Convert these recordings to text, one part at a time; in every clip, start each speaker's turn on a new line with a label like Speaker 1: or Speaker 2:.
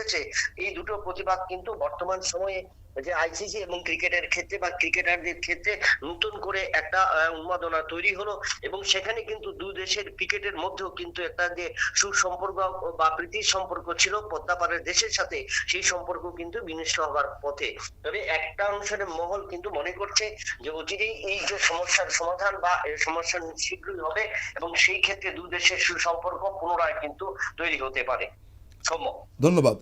Speaker 1: করেছে, এই দুটো প্রতিভাগ কিন্তু বর্তমান সময়ে যে আইসিসি এবং ক্রিকেটের ক্ষেত্রে বা ক্রিকেটারদের ক্ষেত্রে নতুন করে একটা উন্মাদনা তৈরি হলো এবং সেখানে কিন্তু দু দেশের ক্রিকেটের মধ্যেও কিন্তু একটা যে সুসম্পর্ক বা প্রীতির সম্পর্ক ছিল, পদ্মাপাড়ের দেশের সাথে সেই সম্পর্ক কিন্তু বিনষ্ট হবার পথে। তবে একটা অংশের মহল কিন্তু মনে করছে যে অচিরেই এই যে সমস্যার সমাধান বা এই সমস্যার শীঘ্রই হবে এবং সেই ক্ষেত্রে দু দেশের সুসম্পর্ক পুনরায় কিন্তু তৈরি হতে পারে। সৌম্য
Speaker 2: ধন্যবাদ।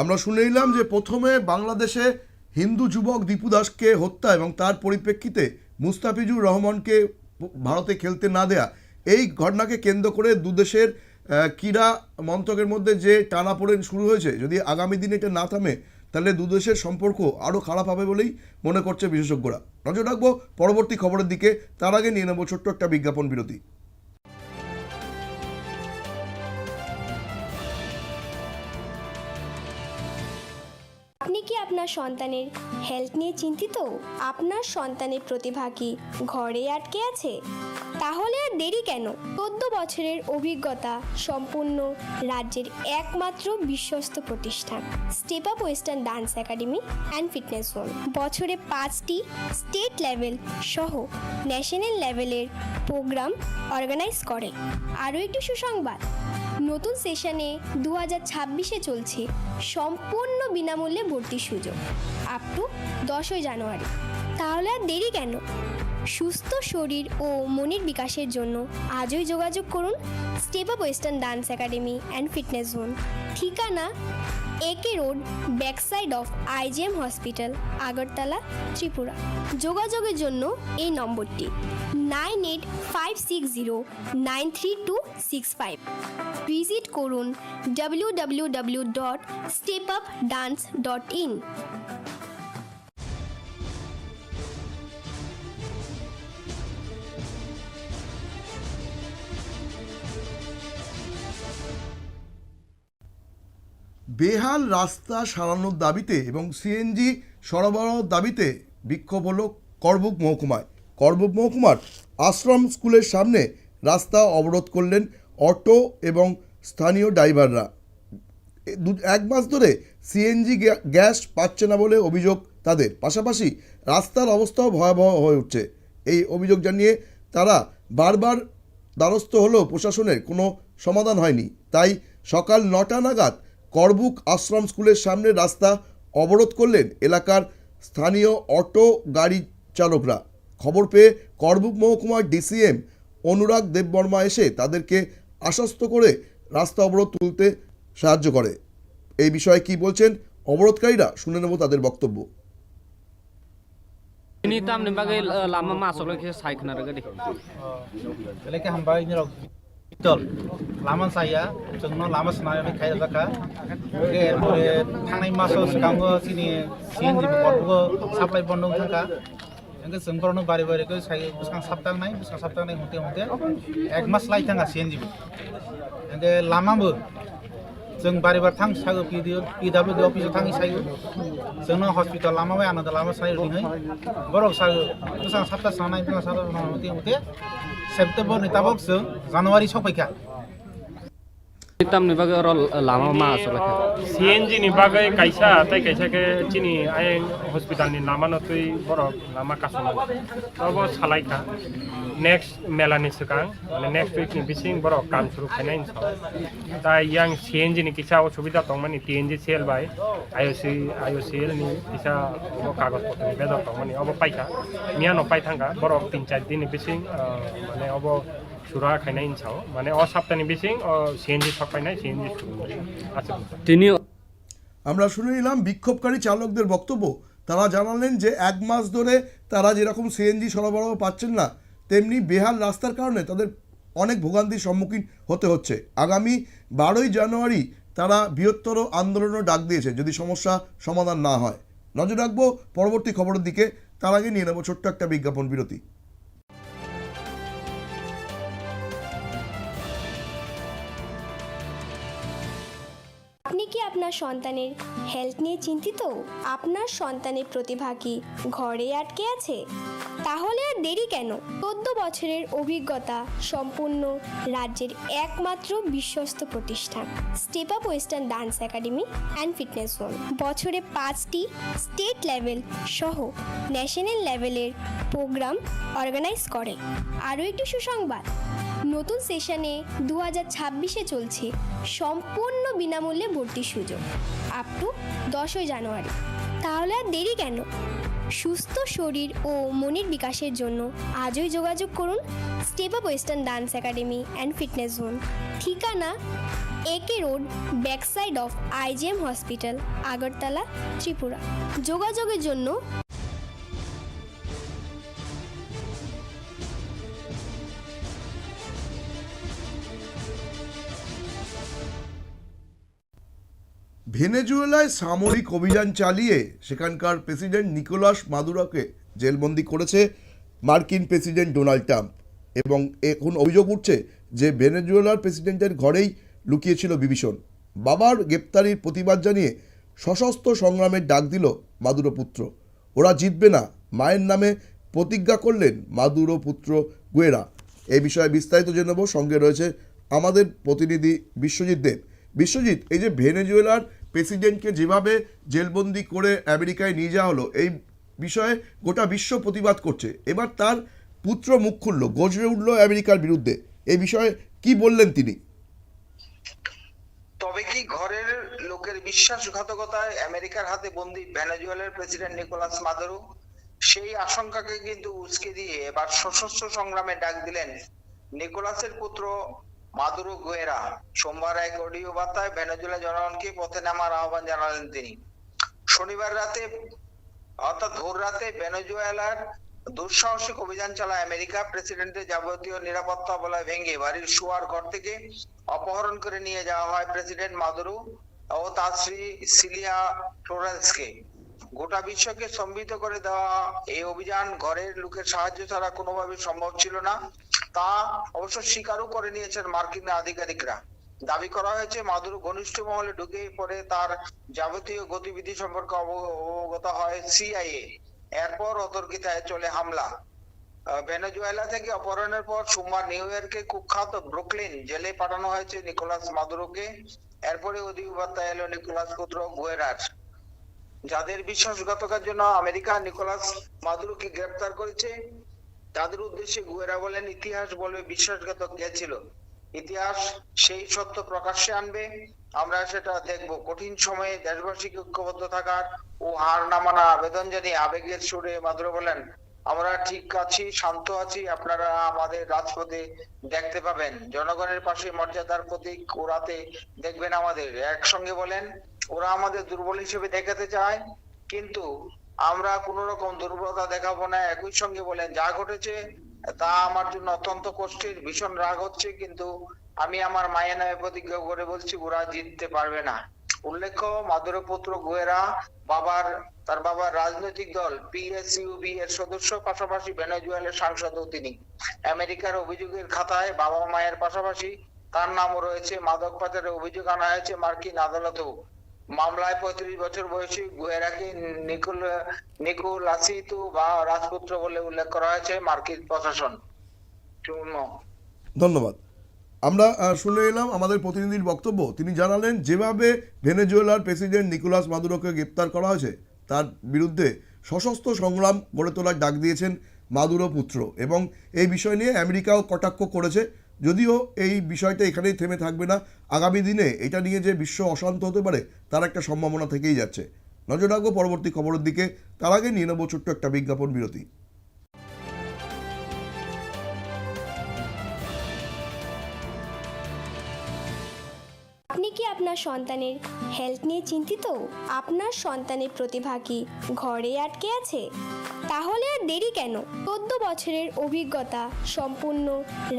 Speaker 2: আমরা শুনে নিলাম যে প্রথমে বাংলাদেশে হিন্দু যুবক দীপু দাসকে হত্যা এবং তার পরিপ্রেক্ষিতে মুস্তাফিজুর রহমানকে ভারতে খেলতে না দেয়া, এই ঘটনাকে কেন্দ্র করে দুদেশের ক্রীড়া মন্ত্রকের মধ্যে যে টানাপোড়েন শুরু হয়েছে, যদি আগামী দিনে এটা না থামে, তাহলে দুদেশের সম্পর্ক আরও খারাপ হবে বলেই মনে করছে বিশেষজ্ঞরা। নজর রাখব পরবর্তী খবরের দিকে, তার আগে নিয়ে নেব ছোট্ট একটা বিজ্ঞাপন বিরতি।
Speaker 3: কি আপনার সন্তানের হেলথ নিয়ে চিন্তিত? আপনার সন্তানের প্রতিভা কি ঘরে আটকে আছে? তাহলে আর দেরি কেন? চোদ্দ বছরের অভিজ্ঞতা সম্পূর্ণ রাজ্যের একমাত্র বিশ্বস্ত প্রতিষ্ঠান। Step up western dance academy and fitness zone বছরে পাঁচটি স্টেট লেভেল সহ ন্যাশনাল লেভেলের প্রোগ্রাম অর্গানাইজ করে। আরও একটি সুসংবাদ। নতুন সেশনে দু হাজার ছাব্বিশে চলছে সম্পূর্ণ বিনামূল্যে ভর্তির সুযোগ আপ টু দশই জানুয়ারি। তাহলে আর দেরি কেন? সুস্থ শরীর ও মনের বিকাশের জন্য আজই যোগাযোগ করুন step up western dance academy and fitness zone. ঠিকানা A K road, backside of IGM hospital, Agartala, Tripura. যোগাযোগের জন্য এই নম্বরটি nine eight five six zero nine three two six five. Visit করুন W W W dot step up dance dot in.
Speaker 2: বেহাল রাস্তা সারানোর দাবিতে এবং সিএনজি সরবরাহের দাবিতে বিক্ষোভ হলো করবুক মহকুমায়। করবুক মহকুমার আশ্রম স্কুলের সামনে রাস্তা অবরোধ করলেন অটো এবং স্থানীয় ড্রাইভাররা। দু, এক মাস ধরে সিএনজি গ্যাস পাচ্ছে না বলে অভিযোগ তাদের। পাশাপাশি রাস্তার অবস্থাও ভয়াবহ হয়ে উঠছে। এই অভিযোগ জানিয়ে তারা বারবার দ্বারস্থ হলেও প্রশাসনের কোনো সমাধান হয়নি। তাই সকাল নটা নাগাদ করবুক আশ্রম স্কুলের সামনে রাস্তা অবরোধ করলেন এলাকার স্থানীয় অটো গাড়ি চালকরা। খবর পেয়ে করবুক মহকুমার ডিসিএম অনুরাগ দেববর্মা এসে তাদেরকে আশ্বস্ত করে রাস্তা অবরোধ তুলতে সাহায্য করে। এই বিষয়ে কি বলছেন অবরোধকারীরা শুনে নেব তাদের বক্তব্য।
Speaker 4: पितल लामा साया जोंनो लामा सनानै खाय जाका के एरपरे थांनाय मासाव सिगाङो सिनि सिएनजि बर्डबो साप्लाय बन्द थाका जोंखौ जोंफोरावनो बारि बारिखौ साय बेसेबां साबदांनाय बेसेबां साबदांनाय हते हते एक मास लाइ थाङा सिएनजि जोंखौ लामाबो जों बारि बारि थां सागो पिडिअ पिडाब्लिउ अफिसाव थाङि सायो जोंनो हस्पिटाल लामा बाय आनादा लामा सायो दिनै बरक सागो बेसेबां साबदा सानाय बेसेबां साबदा सानाय हते हते सेप्टेम्बरनि ताबक जों जानुवारि सफैखा
Speaker 5: Ni bagai orang lama masuk lagi.
Speaker 6: CNG kaisa tai kaisa ke chini ai hospital ni lama no tui borok lama kasona tobo salaika next melani sekang মানে next week ni bising borok কাম শুরু খাইনাই তাই yang CNG ni kisa অসুবিধা tongmani TNG sale by IOC IOCL ni kisa abo কাগজ পত্র ni বেদর tongmani abo paika মিয়ানো পাই থাঙ্গা borok তিন চার দিন bising মানে abo সুরা মানে অ সপ্তাহনি বিসিং অ সিএনজি সিএনজি আছে
Speaker 5: Tini
Speaker 2: আমরা শুনে নিলাম বিক্ষোভকারী চালকদের বক্তব্য। তারা জানালেন যে এক মাস ধরে তারা যেরকম সিএনজি সরবরাহ পাচ্ছেন না তেমনি বেহাল রাস্তার কারণে তাদের অনেক ভোগান্তির সম্মুখীন হতে হচ্ছে। আগামী বারোই জানুয়ারি তারা বৃহত্তর আন্দোলনের ডাক দিয়েছে যদি সমস্যা সমাধান না হয়। নজর রাখব পরবর্তী খবরের দিকে। তার আগে নিয়ে নেব ছোট্ট একটা বিজ্ঞাপন বিরতি।
Speaker 3: কি আপনার সন্তানের হেলথ নিয়ে চিন্তিত? আপনার সন্তানের প্রতিভা কি ঘরে আটকে আছে? তাহলে আর দেরি কেন? চোদ্দ বছরের অভিজ্ঞতা সম্পূর্ণ রাজ্যের একমাত্র বিশ্বস্ত প্রতিষ্ঠান। Step up western dance academy and fitness zone বছরে পাঁচটি স্টেট লেভেল সহ ন্যাশনাল লেভেলের প্রোগ্রাম অর্গানাইজ করে। আরও একটি সুসংবাদ। নতুন সেশনে দু হাজার ছাব্বিশে চলছে সম্পূর্ণ বিনামূল্যে ভর্তির সুযোগ আপ টু দশই জানুয়ারি। তাহলে আর দেরি কেন? সুস্থ শরীর ও মনের বিকাশের জন্য আজই যোগাযোগ করুন step up western dance academy and fitness zone. ঠিকানা, A K road, backside of IGM hospital, Agartala, Tripura. যোগাযোগের জন্য
Speaker 2: ভেনেজুয়েলায় সামরিক অভিযান চালিয়ে সেখানকার প্রেসিডেন্ট নিকোলাস মাদুরাকে জেলবন্দি করেছে মার্কিন প্রেসিডেন্ট ডোনাল্ড ট্রাম্প। এবং এখন অভিযোগ উঠছে যে ভেনেজুয়েলার প্রেসিডেন্টের ঘরেই লুকিয়েছিল বিভীষণ। বাবার গ্রেপ্তারির প্রতিবাদ জানিয়ে সশস্ত্র সংগ্রামের ডাক দিল মাদুরো পুত্র। ওরা জিতবে না, মায়ের নামে প্রতিজ্ঞা করলেন মাদুরো পুত্র গুয়েরা। এই বিষয়ে বিস্তারিত জেনে নেব। সঙ্গে রয়েছে আমাদের প্রতিনিধি বিশ্বজিৎ দেব। বিশ্বজিৎ, এই যে ভেনেজুয়েলার প্রেসিডেন্টকে যেভাবে জেলবন্দি করে আমেরিকায় নিয়ে যাওয়া হলো, এই বিষয়ে গোটা বিশ্ব প্রতিবাদ করছে। এবার তার পুত্র মুখ খুলল গজরে উঠল আমেরিকার বিরুদ্ধে। এই বিষয়ে কি বললেন তিনি?
Speaker 7: তবে কি ঘরের লোকের বিশ্বাসঘাতকতায় আমেরিকার হাতে বন্দি ভেনেজুয়েলার প্রেসিডেন্ট নিকোলাস মাদুরো? সেই আশঙ্কাকে কিন্তু উস্কে দিয়ে এবার সশস্ত্র সংগ্রামে ডাক দিলেন নিকোলাসের পুত্র মাদুরো গুয়েরা। সোমবার এক অডিও বার্তায় ভেনেজুয়েলা জনগণকে পথে নামার আহ্বান জানালেন তিনি। শনিবার রাতে, অর্থাৎ ভোর রাতে ভেনেজুয়েলার দুঃসাহসিক অভিযান চালায় আমেরিকা। প্রেসিডেন্টের যাবতীয় নিরাপত্তা বলয় ভেঙে বাড়ির শোয়ার ঘর থেকে অপহরণ করে নিয়ে যাওয়া হয় প্রেসিডেন্ট মাদুরো ও তার স্ত্রী সিলিয়া ফ্লোরেন্সকে। গোটা বিশ্বকে সম্মিলিত করে দেওয়া এই অভিযান ঘরের লোকের সাহায্য ছাড়া কোনোভাবে সম্ভব ছিল না। তা অবশ্য স্বীকারও করে নিয়েছেন মার্কিন আধিকারিকরা। দাবি করা হয়েছে, মাদুরো ঘনিষ্ঠ মহলে ঢুকে পড়ে তার যাবতীয় গতিবিধি সম্পর্কে অবগত হয় সিআইএ। এরপর অতর্কিতায় চলে হামলা। ভেনেজুয়েলা থেকে অপহরণের পর সোমবার নিউ ইয়র্কে কুখ্যাত ব্রুকলিন জেলে পাঠানো হয়েছে নিকোলাস মাদুরোকে। এরপরে অধিবার্তা এলো নিকোলাস পুত্র গুয়েরার। যাদের বিশ্বাসঘাতকের জন্য আমেরিকা নিকোলাস মাদুরোকে গ্রেপ্তার করেছে তাদের উদ্দেশ্যে গুয়েরা বলেন, ইতিহাস বলবে, বিশ্বাসঘাতক কে ছিল? ইতিহাস সেই সত্য প্রকাশ্যে আনবে। আমরা সেটা দেখব। কঠিন সময়ে দেশবাসীকে ঐক্যবদ্ধ থাকার ও হার না মানা আবেদন জানিয়ে আবেগের সুরে মাদুরো বলেন, আমরা ঠিক আছি, শান্ত আছি, আপনারা আমাদের রাজপথে দেখতে পাবেন। জনগণের পাশে মর্যাদার প্রতীক ওরাতে দেখবেন আমাদের। একসঙ্গে বলেন, ওরা আমাদের দুর্বল হিসেবে দেখাতে চায়, কিন্তু আমরা কোন রকম দুর্বলতা দেখাবো না, একই সঙ্গে বলেন, যা ঘটেছে তা আমার জন্য অত্যন্ত কষ্টের, ভীষণ রাগ হচ্ছে, কিন্তু আমি আমার মায়ের নামে প্রতিজ্ঞা করে বলছি ওরা জিততে পারবে না। উল্লেখ্য মাদুরো পুত্র গুয়েরা, বাবার, তার বাবার রাজনৈতিক দল পিএসইউবি এর সদস্য, পাশাপাশি ভেনেজুয়েলার সাংসদও তিনি। আমেরিকার অভিযোগের খাতায় বাবা মায়ের পাশাপাশি তার নামও রয়েছে, মাদক পাচারের অভিযোগ আনা হয়েছে মার্কিন আদালতেও। মামলায় পঁয়ত্রিশ বছর বয়সী গুয়েরাকে নিকুল, নিকুলাসিতু বা রাজপুত্র বলে উল্লেখ করা হয়েছে মার্কিন প্রশাসন।
Speaker 2: ধন্যবাদ। আমরা শুনে এলাম আমাদের প্রতিনিধির বক্তব্য। তিনি জানালেন, যেভাবে ভেনেজুয়েলার প্রেসিডেন্ট নিকোলাস মাদুরোকে গ্রেপ্তার করা হয়েছে, তার বিরুদ্ধে সশস্ত্র সংগ্রাম গড়ে তোলার ডাক দিয়েছেন মাদুরো পুত্র এবং এই বিষয় নিয়ে আমেরিকাও কটাক্ষ করেছে যদিও এই বিষয়টা এখানেই থেমে থাকবে না, আগামী দিনে এটা নিয়ে যে বিশ্ব অশান্ত হতে পারে, তার একটা সম্ভাবনা থেকেই যাচ্ছে। নজর রাখব পরবর্তী খবরের দিকে, তার আগে নিয়ে নেব ছোট্ট একটা বিজ্ঞাপন বিরতি।
Speaker 3: আপনার সন্তানের হেলথ নিয়ে চিন্তিত? আপনার সন্তানের প্রতিভা কি ঘরে আটকে আছে? তাহলে আর দেরি কেন? চোদ্দ বছরের অভিজ্ঞতা সম্পূর্ণ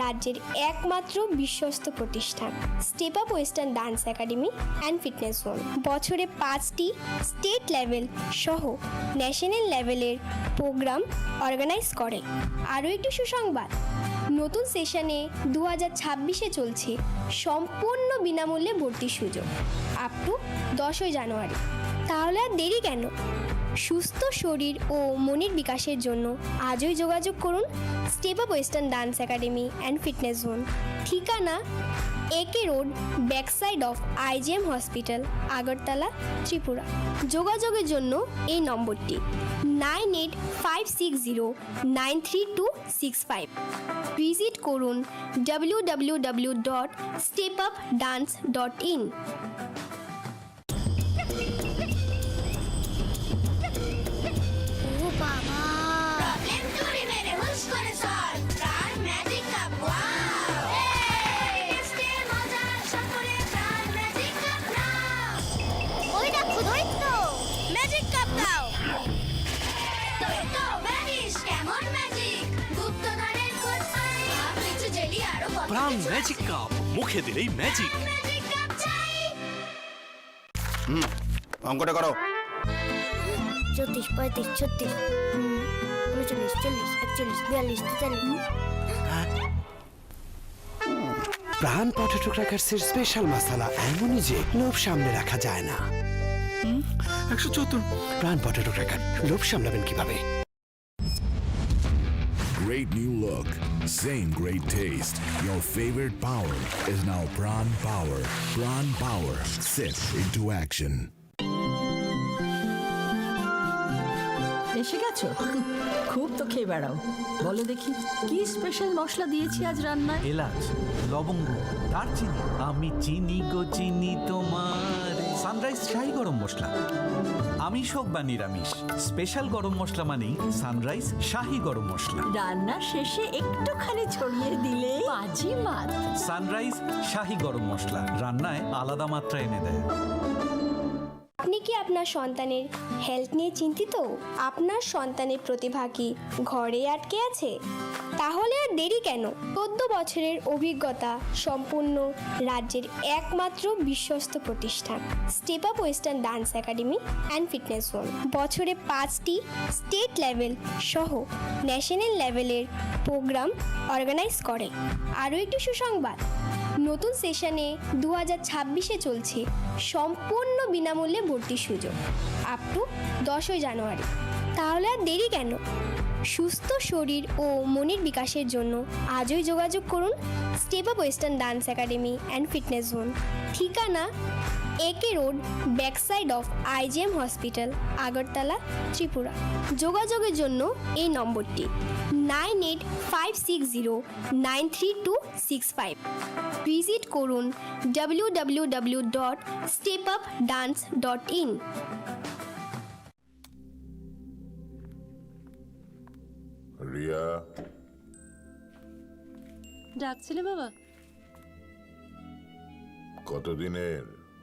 Speaker 3: রাজ্যের একমাত্র বিশ্বস্ত প্রতিষ্ঠান। Step up western dance academy and fitness zone বছরে পাঁচটি স্টেট লেভেল সহ ন্যাশনাল লেভেলের প্রোগ্রাম অর্গানাইজ করে। আরও একটি সুসংবাদ। নতুন সেশনে দু হাজার ছাব্বিশে চলছে সম্পূর্ণ বিনামূল্যে ভর্তির সুযোগ আপ টু দশই জানুয়ারি। তাহলে আর দেরি কেন? সুস্থ শরীর ও মনের বিকাশের জন্য আজই যোগাযোগ করুন step up western dance academy and fitness zone. ঠিকানা? A K road backside of IGM hospital Agartala, Tripura. যোগাযোগের জন্য এই নম্বরটি nine eight five six zero nine three two six five. Visit করুন
Speaker 8: W W W dot step up dance dot in. কিছু
Speaker 9: magic cup মুখে দিলেই magic
Speaker 8: চাই
Speaker 10: অঙ্কটা করো।
Speaker 8: চৌত্রিশ পঁয়ত্রিশ ছত্রিশ। উনচল্লিশ চল্লিশ একচল্লিশ বিয়াল্লিশ তেতাল্লিশ।
Speaker 11: প্রাণ পটেটো ক্র্যাকার্সের স্পেশাল মশলা এমনই যে লোভ সামনে রাখা যায় না।
Speaker 9: একশো চুয়াত্তর।
Speaker 11: প্রাণ পটেটো ক্র্যাকার লোভ সামলাবেন কীভাবে?
Speaker 12: Great new look, same great taste. Your favorite power is now Prawn Power. Prawn Power. Sip into action.
Speaker 13: এসে গেছো খুব তো খেয়ে বেড়াও বলো দেখি কি স্পেশাল মশলা দিয়েছি আজ রান্নায়
Speaker 9: এলাচ লবঙ্গ দারচিনি আমি চিনি গো চিনি তোমার সানরাইজ শাহি গরম মশলা। আমিষ হোক বা নিরামিষ স্পেশাল গরম মশলা মানেই সানরাইজ শাহি গরম মশলা।
Speaker 13: রান্না শেষে একটুখানি ছড়িয়ে দিলে বাজি মাত।
Speaker 9: সানরাইজ শাহি গরম মশলা রান্নায় আলাদা মাত্রা এনে দেয়।
Speaker 3: আপনি কি আপনার সন্তানের হেলথ নিয়ে চিন্তিত? আপনার সন্তানের প্রতিভা কি ঘরে আটকে আছে? তাহলে আর দেরি কেন? চোদ্দ বছরের অভিজ্ঞতা সম্পূর্ণ রাজ্যের একমাত্র বিশ্বস্ত প্রতিষ্ঠান। Step up western dance academy and fitness zone বছরে পাঁচটি স্টেট লেভেল সহ ন্যাশনাল লেভেলের প্রোগ্রাম অর্গানাইজ করে। আরও একটি সুসংবাদ। নতুন সেশনে দু হাজার ছাব্বিশে চলছে সম্পূর্ণ বিনামূল্যে ভর্তির সুযোগ আপ টু দশই জানুয়ারি। তাহলে আর দেরি কেন? সুস্থ শরীর ও মনের বিকাশের জন্য আজই যোগাযোগ করুন step up western dance academy and fitness zone ঠিকানা A K road backside of IGM hospital Agartala Tripura. যোগাযোগের জন্য এই নম্বরটি nine eight five six zero nine three two six five. Visit করুন W W W dot step up dance dot in.
Speaker 12: Riya?
Speaker 13: ডাকছিলে বাবা?
Speaker 12: কতদিনের?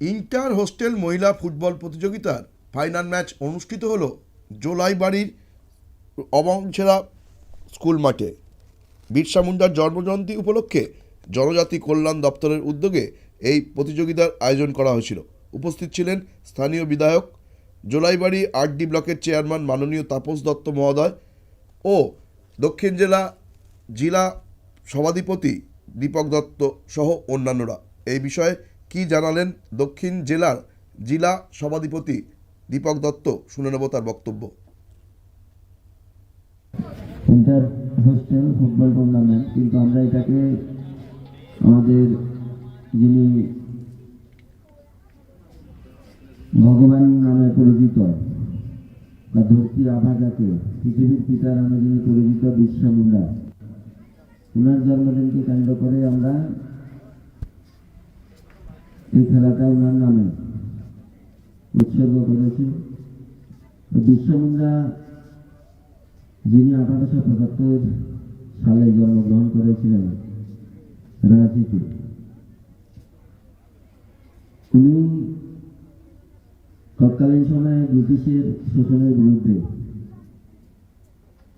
Speaker 2: Inter hostel মহিলা football প্রতিযোগিতার final match অনুষ্ঠিত হলো জোলাইবাড়ির অবংছেরা স্কুল মাঠে। বিরসা মুন্ডার জন্মজয়ন্তী উপলক্ষে জনজাতি কল্যাণ দপ্তরের উদ্যোগে এই প্রতিযোগিতার আয়োজন করা হয়েছিল। উপস্থিত ছিলেন স্থানীয় বিধায়ক, জোলাইবাড়ি আরডি ব্লকের চেয়ারম্যান মাননীয় তাপস দত্ত মহোদয় ও দক্ষিণ জেলা জেলা সভাধিপতি দীপক দত্ত সহ অন্যান্যরা। এই বিষয়ে কি জানালেন দক্ষিণ জেলার জেলা সভাধিপতি দীপক দত্ত? শুনে নেব তার বক্তব্য।
Speaker 14: ইন্টার হোস্টেল ফুটবল টুর্নামেন্ট, কিন্তু আমরা এটাকে আমাদের যিনি ভগবান নামে পরিচিত, বা ধরতি আভা যাকে, পৃথিবীর পিতা নামে যিনি পরিচিত বিশ্ব মুন্ডা ওনার জন্মদিনকে কেন্দ্র করে আমরা এই খেলাটা ওনার নামে উৎসর্গ করেছি। বিরসা যিনি আঠারোশো পঁচাত্তর সালে জন্মগ্রহণ করেছিলেন রাঁচিতে উনি তৎকালীন সময়ে ব্রিটিশের শোষণের বিরুদ্ধে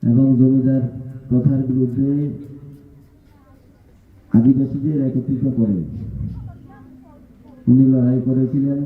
Speaker 14: এবং জমিদার প্রথার বিরুদ্ধে আদিবাসীদের একত্রিত করে উনি লড়াই করেছিলেন।